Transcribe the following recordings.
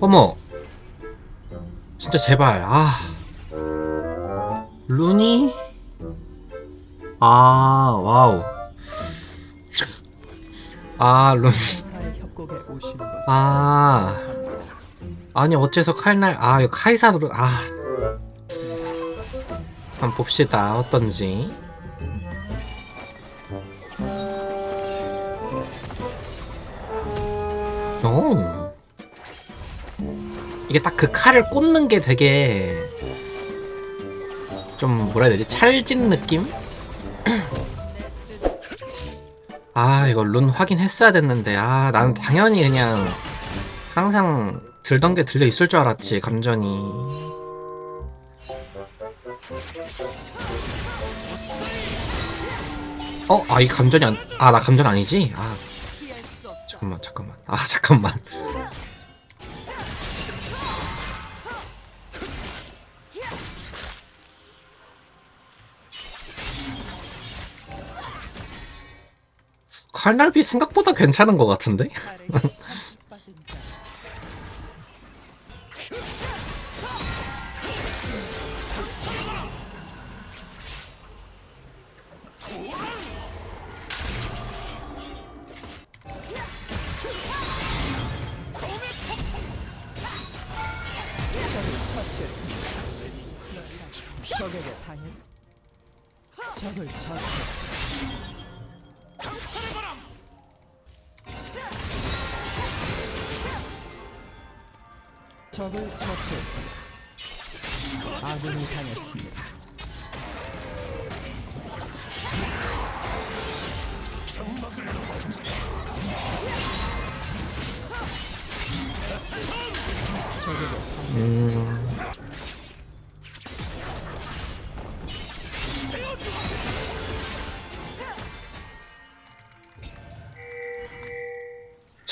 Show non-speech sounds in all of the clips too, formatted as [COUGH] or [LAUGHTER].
어머. 진짜 제발. 아. 루니? 아 와우. 아 루니. 아. 아니 어째서 칼날 아 이거 카이사로 아. 한번 봅시다. 어떤지 오 이게 딱 그 칼을 꽂는 게 되게 좀 뭐라 해야 되지? 찰진 느낌? [CLEARS THROAT] 아 이거 룬 확인했어야 됐는데. 아 나는 당연히 그냥 항상 들던 게 들려 있을 줄 알았지 감전이. 어? 아 이 감전이 안... 아 나 감전 아니지? 아 잠깐만 잠깐만 아 [LAUGHS] 잠깐만 칼날비 생각보다 괜찮은 것 같은데? [LAUGHS] 적에게 당했습니다. 적을 처치했습니다. 적을 처치했습니다. 아군이 당했습니다. 적에게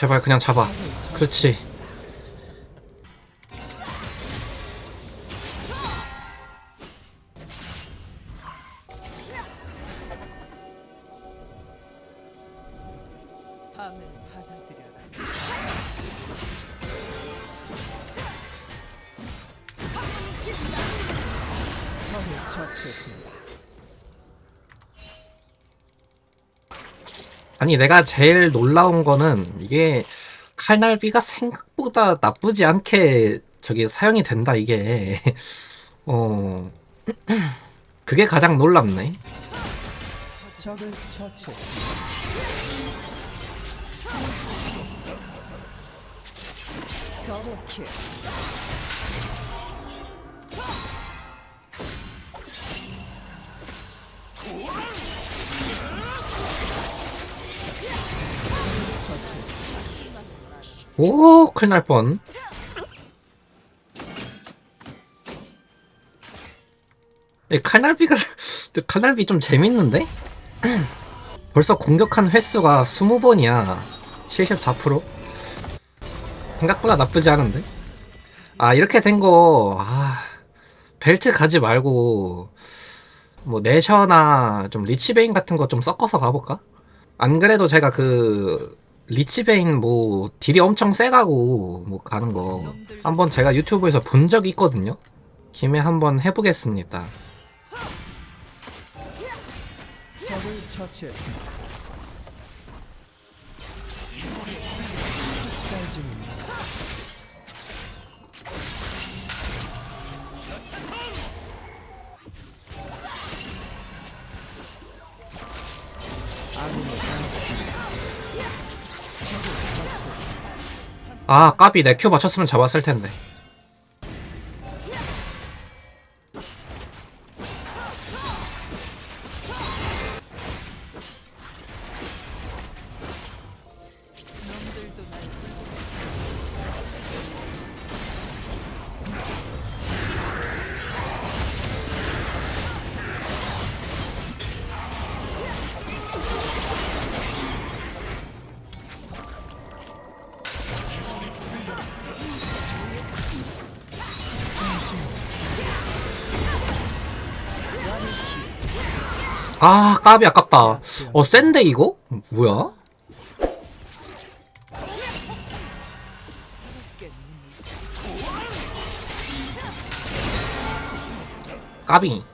제발 그냥 잡아. 그렇지. 처치했습니다. 아니 내가 제일 놀라운 거는 이게 칼날비가 생각보다 나쁘지 않게 저기 사용이 된다 이게. [LAUGHS] 어. 그게 가장 놀랍네 오 큰일 날뻔 칼날비가 [LAUGHS] 칼날비 좀 재밌는데? [CLEARS THROAT] 벌써 공격한 횟수가 20번이야 74% 생각보다 나쁘지 않은데? 아 이렇게 된거 아, 벨트 가지 말고 뭐 내셔나 좀 리치베인 같은 거 좀 섞어서 가볼까? 안 그래도 제가 그 리치베인 뭐 딜이 엄청 세다고 뭐 가는 거 한번 제가 유튜브에서 본 적이 있거든요. 김에 한번 해보겠습니다. 처치했습니다. 아 까비 내 큐 맞췄으면 잡았을 텐데. 아 까비 아깝다 아, 어 센데 이거? 뭐야? 까비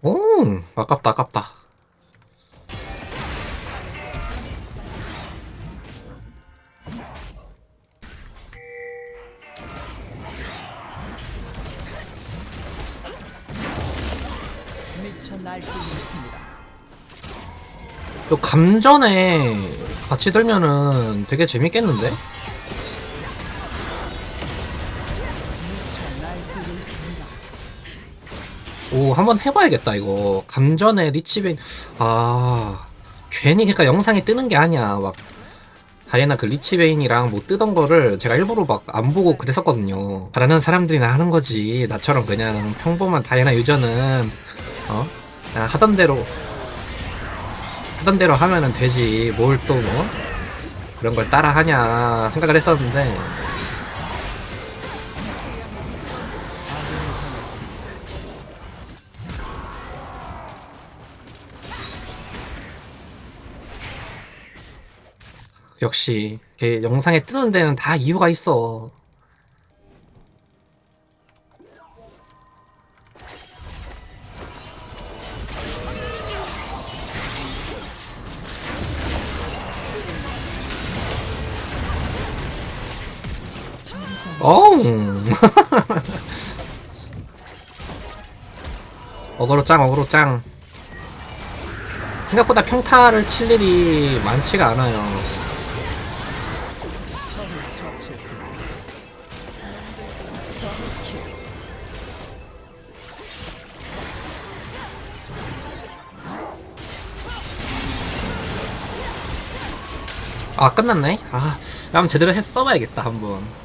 오 아깝다 아깝다 있습니다. 또 감전에 같이 들면은 되게 재밌겠는데? 오 한번 해봐야겠다 이거. 감전에 리치벤 아 괜히 그러니까 영상이 뜨는 게 아니야. 막 다이애나 그 리치베인이랑 뭐 뜨던 거를 제가 일부러 막 안 보고 그랬었거든요. 잘하는 사람들이나 하는 거지. 나처럼 그냥 평범한 다이애나 유저는 어? 그냥 하던 대로. 하던 대로 하면은 되지. 뭘 또 뭐? 그런 걸 따라 하냐 생각을 했었는데. 역시 이렇게 영상에 뜨는 데는 다 이유가 있어. 어우. [LAUGHS] 어그로 짱, 어그로 짱. 생각보다 평타를 칠 일이 많지가 않아요. 아, 끝났네? 아, 한번 제대로 해 써봐야겠다, 한번.